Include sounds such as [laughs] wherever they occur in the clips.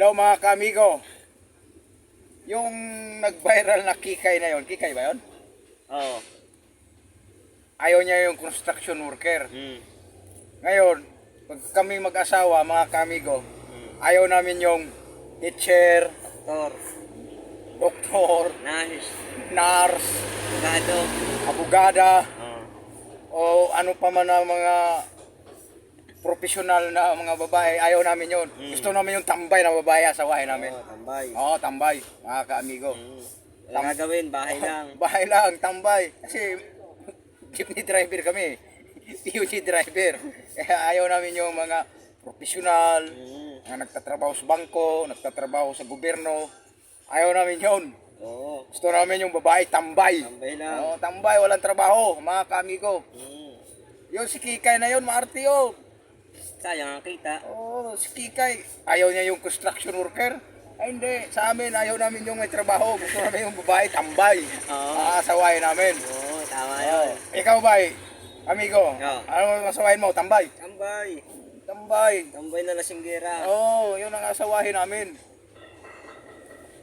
Hello mga kamigo. Yung nag-viral na kikay na yon, kikay ba yon? Oo. Ayaw niya yung construction worker. Mm. Ngayon, pag kami mag-asawa, mga kamigo, Mm. ayaw namin yung teacher, Tor. doktor, Nahis. nurse, Gado. abogada, Oo. o ano pa man na mga profesional na mga babae, ayaw namin yon. Mm. Gusto namin yung tambay na babae sa bahay namin. Oo, tambay. Oo, tambay, mga kaamigo. Mm. Wala gagawin, bahay [laughs] lang. Bahay lang, tambay. Kasi [laughs] jeepney driver kami. [laughs] PUG driver. Kaya ayaw namin yung mga profesional, Mm. na nagtatrabaho sa bangko, nagtatrabaho sa gobyerno. Ayaw namin yun. Oo. Gusto namin yung babae tambay. Tambay lang. Oo, tambay, walang trabaho, mga kaamigo. Mm. Yung si Kikay na yun, maarte yun. Sayang ang kita. Oo, si Kikay, ayaw niya yung construction worker. Ay hindi, sa amin ayaw namin yung may trabaho. Gusto namin yung babae tambay. Oo. Aasawahin namin. Oo, tama yun. Ikaw ba, amigo? Oo. Ano masawahin mo? Tambay. Tambay. Tambay. Tambay na lasinggera. Oo, oh, yun ang asawahin namin.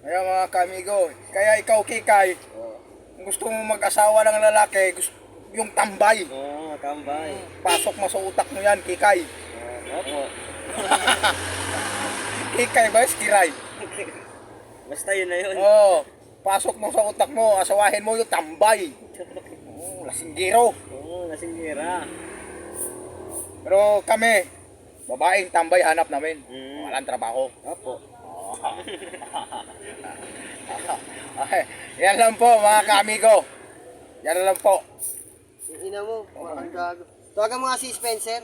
Kaya mga kamigo, kaya ikaw Kikay, Oo. kung gusto mo mag-asawa ng lalaki, gusto, yung tambay. Oo, tambay. Pasok mo sa utak mo yan, Kikay. [laughs] Oo, Opo. Kikay ba? Kiray. Basta yun na yun. Oo, pasok mo sa utak mo, asawahin mo yung tambay. Oo, lasinggero. Oo, lasinggera. Pero kami, babaeng tambay hanap namin. Mm. Walang trabaho. Opo. [laughs] Okay, yan lang po mga kaamigo. Yan lang po. Ina mo, parang gago. Tawagan mo nga si Spencer.